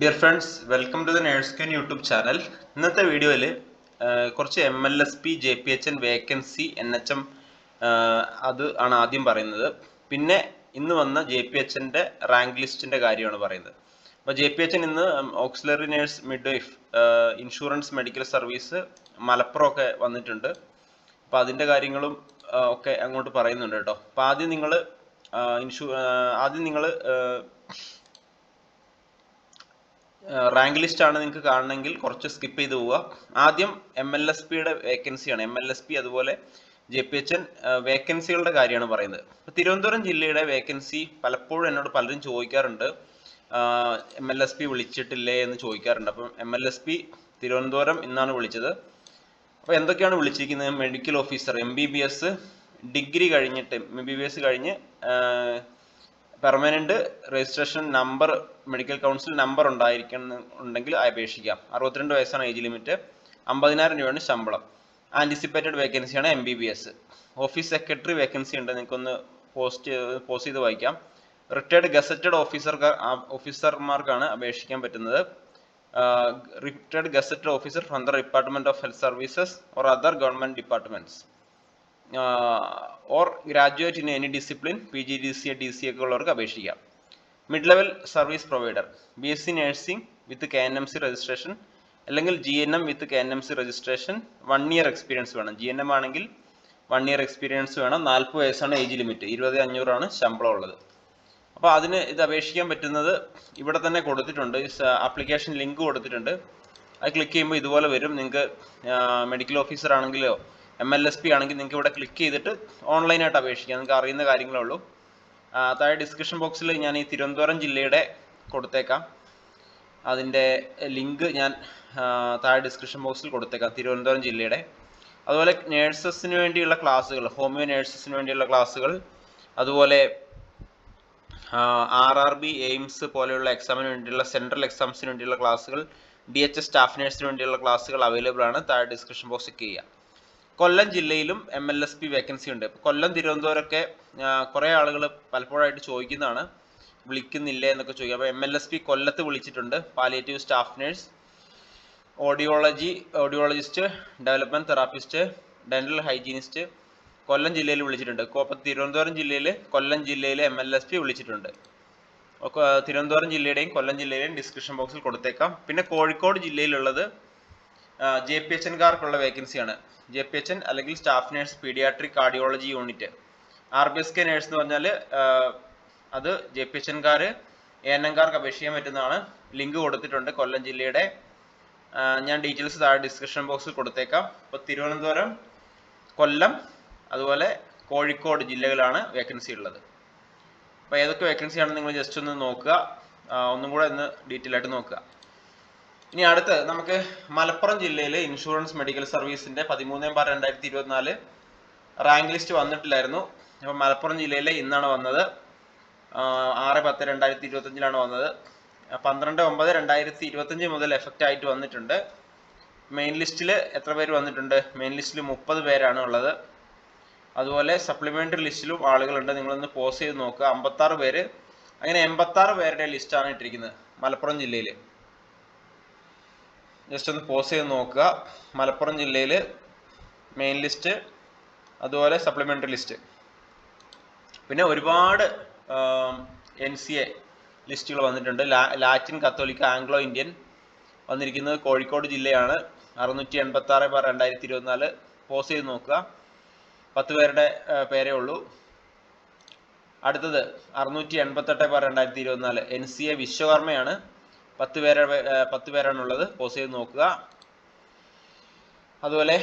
Dear friends welcome to the nurse queen YouTube channel ഇന്നത്തെ വീഡിയോയിൽ കുറച്ച് M L S P J P H N vacancy N H M അത് ആണ് ആദ്യം പറയുന്നത്. പിന്നെ ഇന്ന് വന്ന ജെ പി എച്ച് എന്റെ റാങ്ക് ലിസ്റ്റിന്റെ കാര്യമാണ് പറയുന്നത്. അപ്പോൾ ജെ പി എച്ച് എൻ ഇന്ന് auxiliary nurse midwife insurance medical service Malappuram ഒക്കെ വന്നിട്ടുണ്ട്. അപ്പോൾ അതിന്റെ കാര്യങ്ങളും ഒക്കെ അങ്ങോട്ട് പറയുന്നുണ്ട് കേട്ടോ. അപ്പോൾ ആദ്യം നിങ്ങൾ ഇൻഷു ആദ്യം നിങ്ങൾ റാങ്ക് ലിസ്റ്റ് ആണ് നിങ്ങൾക്ക് കാണണമെങ്കിൽ കുറച്ച് സ്കിപ്പ് ചെയ്ത് പോവുക. ആദ്യം എം എൽ എസ് പിയുടെ വേക്കൻസിയാണ് എം എൽ എസ് പി അതുപോലെ ജെ പി എച്ച് എൻ വേക്കൻസികളുടെ കാര്യമാണ് പറയുന്നത്. തിരുവനന്തപുരം ജില്ലയുടെ വേക്കൻസി പലപ്പോഴും എന്നോട് പലരും ചോദിക്കാറുണ്ട്. എം എൽ എസ് പി വിളിച്ചിട്ടില്ലേ എന്ന് ചോദിക്കാറുണ്ട്. അപ്പം M L S P Thiruvananthapuram ഇന്നാണ് വിളിച്ചത്. അപ്പോൾ എന്തൊക്കെയാണ് വിളിച്ചിരിക്കുന്നത്? Medical officer M B B S degree കഴിഞ്ഞിട്ട് എം ബി ബി എസ് കഴിഞ്ഞ് permanent registration number medical council number ഉണ്ടായിരിക്കണം ഉണ്ടെങ്കിൽ അപേക്ഷിക്കാം. അറുപത്തിരണ്ട് വയസ്സാണ് ഏജ് ലിമിറ്റ് അമ്പതിനായിരം രൂപയാണ് ശമ്പളം. ആന്റിസിപ്പേറ്റഡ് വേക്കൻസിയാണ് M B B S office secretary vacancy ഉണ്ട്. നിങ്ങൾക്കൊന്ന് പോസ്റ്റ് പോസ്റ്റ് ചെയ്ത് വായിക്കാം. റിട്ടയർഡ് ഗസറ്റഡ് ഓഫീസർ ഓഫീസർമാർക്കാണ് അപേക്ഷിക്കാൻ പറ്റുന്നത്. Retired gazetted officer from the department of health services or other government departments or graduate in any discipline P G D C A D C ഒക്കെ ഉള്ളവർക്ക് അപേക്ഷിക്കാം. Mid level service provider B S C nursing with K N M C registration അല്ലെങ്കിൽ G N M with K N M C registration one year experience വേണം. G N M ആണെങ്കിൽ one year experience വേണം. നാൽപ്പത് വയസ്സാണ് age limit ഇരുപത് അഞ്ഞൂറാണ് ശമ്പളം ഉള്ളത്. അപ്പോൾ അതിന് ഇത് അപേക്ഷിക്കാൻ പറ്റുന്നത് ഇവിടെ തന്നെ കൊടുത്തിട്ടുണ്ട്. ആപ്ലിക്കേഷൻ ലിങ്ക് കൊടുത്തിട്ടുണ്ട്. അത് ക്ലിക്ക് ചെയ്യുമ്പോൾ ഇതുപോലെ വരും. നിങ്ങൾക്ക് മെഡിക്കൽ ഓഫീസർ ആണെങ്കിലോ എം എൽ എസ് പി ആണെങ്കിൽ നിങ്ങൾക്ക് ഇവിടെ ക്ലിക്ക് ചെയ്തിട്ട് ഓൺലൈനായിട്ട് അപേക്ഷിക്കാം. നിങ്ങൾക്ക് അറിയുന്ന കാര്യങ്ങളേ ഉള്ളൂ. താഴെ ഡിസ്ക്രിപ്ഷൻ ബോക്സിൽ ഞാൻ ഈ തിരുവനന്തപുരം ജില്ലയുടെ കൊടുത്തേക്കാം. അതിന്റെ ലിങ്ക് ഞാൻ താഴെ ഡിസ്ക്രിപ്ഷൻ ബോക്സിൽ കൊടുത്തേക്കാം. തിരുവനന്തപുരം ജില്ലയുടെ. അതുപോലെ നേഴ്സസിന് വേണ്ടിയുള്ള ക്ലാസ്സുകൾ ഹോമിയോ നേഴ്സസിന് വേണ്ടിയുള്ള ക്ലാസ്സുകൾ അതുപോലെ ആർ ആർ ബി എയിംസ് പോലെയുള്ള എക്സാമിന് വേണ്ടിയുള്ള സെൻട്രൽ എക്സാംസിന് വേണ്ടിയുള്ള ക്ലാസ്സുകൾ ഡി എച്ച് എസ് സ്റ്റാഫ് നേഴ്സിന് വേണ്ടിയുള്ള ക്ലാസ്സുകൾ അവൈലബിൾ ആണ്. താഴെ ഡിസ്ക്രിപ്ഷൻ ബോക്സിൽ ചെയ്യുക. കൊല്ലം ജില്ലയിലും M L S P vacancy ഉണ്ട്. കൊല്ലം തിരുവനന്തപുരമൊക്കെ കുറേ ആളുകൾ പലപ്പോഴായിട്ട് ചോദിക്കുന്നതാണ്. വിളിക്കുന്നില്ലേ എന്നൊക്കെ ചോദിക്കും. അപ്പോൾ എം എൽ എസ് പി കൊല്ലത്ത് വിളിച്ചിട്ടുണ്ട്. Palliative staff nurse audiology audiologist development therapist dental hygienist Kollam ജില്ലയിൽ വിളിച്ചിട്ടുണ്ട്. കോപ്പ തിരുവനന്തപുരം ജില്ലയിൽ കൊല്ലം ജില്ലയിൽ എം എൽ എസ് പി വിളിച്ചിട്ടുണ്ട്. തിരുവനന്തപുരം ജില്ലയുടെയും കൊല്ലം ജില്ലയുടെയും ഡിസ്ക്രിപ്ഷൻ ബോക്സിൽ കൊടുത്തേക്കാം. പിന്നെ കോഴിക്കോട് ജില്ലയിലുള്ളത് ജെ പി എച്ച് എൻകാർക്കുള്ള വേക്കൻസിയാണ്. ജെ പി എച്ച് എൻ അല്ലെങ്കിൽ staff nurse paediatric cardiology unit. R B S K nurse എന്ന് പറഞ്ഞാൽ അത് ജെ പി എച്ച് എൻകാർ എ എൻ എൻകാർക്ക് അപേക്ഷിക്കാൻ പറ്റുന്നതാണ്. ലിങ്ക് കൊടുത്തിട്ടുണ്ട് കൊല്ലം ജില്ലയുടെ. ഞാൻ ഡീറ്റെയിൽസ് താഴെ ഡിസ്ക്രിപ്ഷൻ ബോക്സിൽ കൊടുത്തേക്കാം. അപ്പോൾ തിരുവനന്തപുരം കൊല്ലം അതുപോലെ കോഴിക്കോട് ജില്ലകളാണ് വേക്കൻസി ഉള്ളത്. അപ്പോൾ ഏതൊക്കെ വേക്കൻസി ആണെന്ന് നിങ്ങൾ ജസ്റ്റ് ഒന്ന് നോക്കുക. ഒന്നും കൂടെ ഒന്ന് ഡീറ്റെയിൽ ആയിട്ട് നോക്കുക. ഇനി അടുത്ത് നമുക്ക് മലപ്പുറം ജില്ലയിലെ ഇൻഷുറൻസ് മെഡിക്കൽ സർവീസിന്റെ പതിമൂന്ന് ബാർ രണ്ടായിരത്തി ഇരുപത്തിനാല് റാങ്ക് ലിസ്റ്റ് വന്നിട്ടില്ലായിരുന്നു. അപ്പൊ മലപ്പുറം ജില്ലയിലെ ഇന്നാണ് വന്നത്. ആറ് പത്ത് രണ്ടായിരത്തി ഇരുപത്തഞ്ചിലാണ് വന്നത്. പന്ത്രണ്ട് ഒമ്പത് രണ്ടായിരത്തി ഇരുപത്തഞ്ച് മുതൽ എഫക്റ്റ് ആയിട്ട് വന്നിട്ടുണ്ട്. മെയിൻ ലിസ്റ്റിൽ എത്ര പേര് വന്നിട്ടുണ്ട്? മെയിൻ ലിസ്റ്റിൽ മുപ്പത് പേരാണ് ഉള്ളത്. അതുപോലെ സപ്ലിമെന്ററി ലിസ്റ്റിലും ആളുകളുണ്ട്. നിങ്ങളൊന്ന് പോസ് ചെയ്ത് നോക്കുക അമ്പത്താറ് പേര് അങ്ങനെ എൺപത്താറ് പേരുടെ ലിസ്റ്റാണ് ഇട്ടിരിക്കുന്നത് മലപ്പുറം ജില്ലയിൽ ജസ്റ്റ് ഒന്ന് പോസ് ചെയ്ത് നോക്കുക. മലപ്പുറം ജില്ലയിൽ മെയിൻ ലിസ്റ്റ് അതുപോലെ സപ്ലിമെന്ററി ലിസ്റ്റ് പിന്നെ ഒരുപാട് എൻ സി എ ലിസ്റ്റുകൾ വന്നിട്ടുണ്ട്. ലാറ്റിൻ കത്തോലിക്ക ആംഗ്ലോ ഇന്ത്യൻ വന്നിരിക്കുന്നത് കോഴിക്കോട് ജില്ലയാണ്. അറുന്നൂറ്റി എൺപത്തി ആറ് ബാർ രണ്ടായിരത്തി ഇരുപത്തിനാല് പോസ് ചെയ്ത് നോക്കുക. പത്ത് പേരുടെ പേരേ ഉള്ളൂ. അടുത്തത് അറുന്നൂറ്റി എൺപത്തെട്ട് ബാർ രണ്ടായിരത്തി ഇരുപത്തിനാല് എൻ സി എ വിശ്വകർമ്മയാണ്. പത്ത് പേരെ പത്ത് പത്ത് പേരാണുള്ളത്. പോസ് ചെയ്ത് നോക്കുക. അതുപോലെ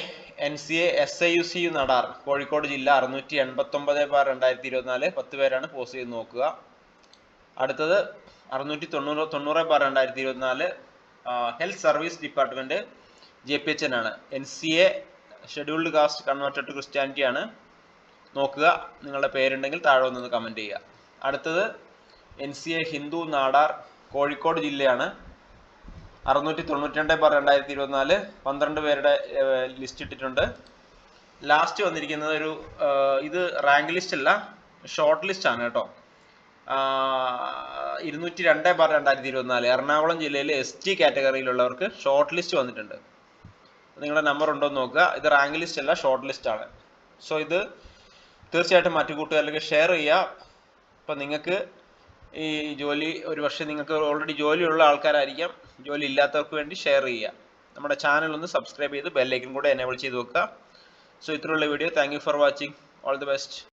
N C A S I U C U Nadar. Kozhikode ജില്ല അറുന്നൂറ്റി എൺപത്തൊമ്പത് ബാർ രണ്ടായിരത്തി ഇരുപത്തിനാല് പത്ത് പേരാണ് പോസ് ചെയ്ത് നോക്കുക. അടുത്തത് അറുന്നൂറ്റി തൊണ്ണൂറ് തൊണ്ണൂറ് ബാർ രണ്ടായിരത്തി ഇരുപത്തിനാല് health service department J P H N ആണ്. N C A scheduled caste converted to Christianity ആണ്. നോക്കുക. നിങ്ങളുടെ പേരുണ്ടെങ്കിൽ താഴെ ഒന്ന് കമന്റ് ചെയ്യുക. അടുത്തത് N C A Hindu Nadar Kozhikode ജില്ലയാണ്. അറുന്നൂറ്റി തൊണ്ണൂറ്റി രണ്ട് ബാർ രണ്ടായിരത്തി ഇരുപത്തിനാല് പന്ത്രണ്ട് പേരുടെ ലിസ്റ്റ് ഇട്ടിട്ടുണ്ട്. ലാസ്റ്റ് വന്നിരിക്കുന്നത് ഒരു ഇത് റാങ്ക് ലിസ്റ്റ് അല്ല ഷോർട്ട് ലിസ്റ്റ് ആണ് കേട്ടോ. ഇരുന്നൂറ്റി രണ്ട് ബാർ രണ്ടായിരത്തി ഇരുപത്തിനാല് എറണാകുളം ജില്ലയിലെ എസ് ടി കാറ്റഗറിയിലുള്ളവർക്ക് ഷോർട്ട് ലിസ്റ്റ് വന്നിട്ടുണ്ട്. നിങ്ങളുടെ നമ്പർ ഉണ്ടോ എന്ന് നോക്കുക. ഇത് റാങ്ക് ലിസ്റ്റ് അല്ല ഷോർട്ട് ലിസ്റ്റ് ആണ്. സോ ഇത് തീർച്ചയായിട്ടും മറ്റു കൂട്ടുകാരിലേക്ക് ഷെയർ ചെയ്യുക. അപ്പം നിങ്ങൾക്ക് ഈ ജോലി ഒരു പക്ഷേ നിങ്ങൾക്ക് ഓൾറെഡി ജോലിയുള്ള ആൾക്കാരായിരിക്കാം. ജോലി ഇല്ലാത്തവർക്ക് വേണ്ടി ഷെയർ ചെയ്യുക. നമ്മുടെ ചാനൽ ഒന്ന് സബ്സ്ക്രൈബ് ചെയ്ത് ബെല്ലൈക്കൻ കൂടെ എനേബിൾ ചെയ്ത് വെക്കുക. സോ ഇത്രയുള്ള video thank for watching all the best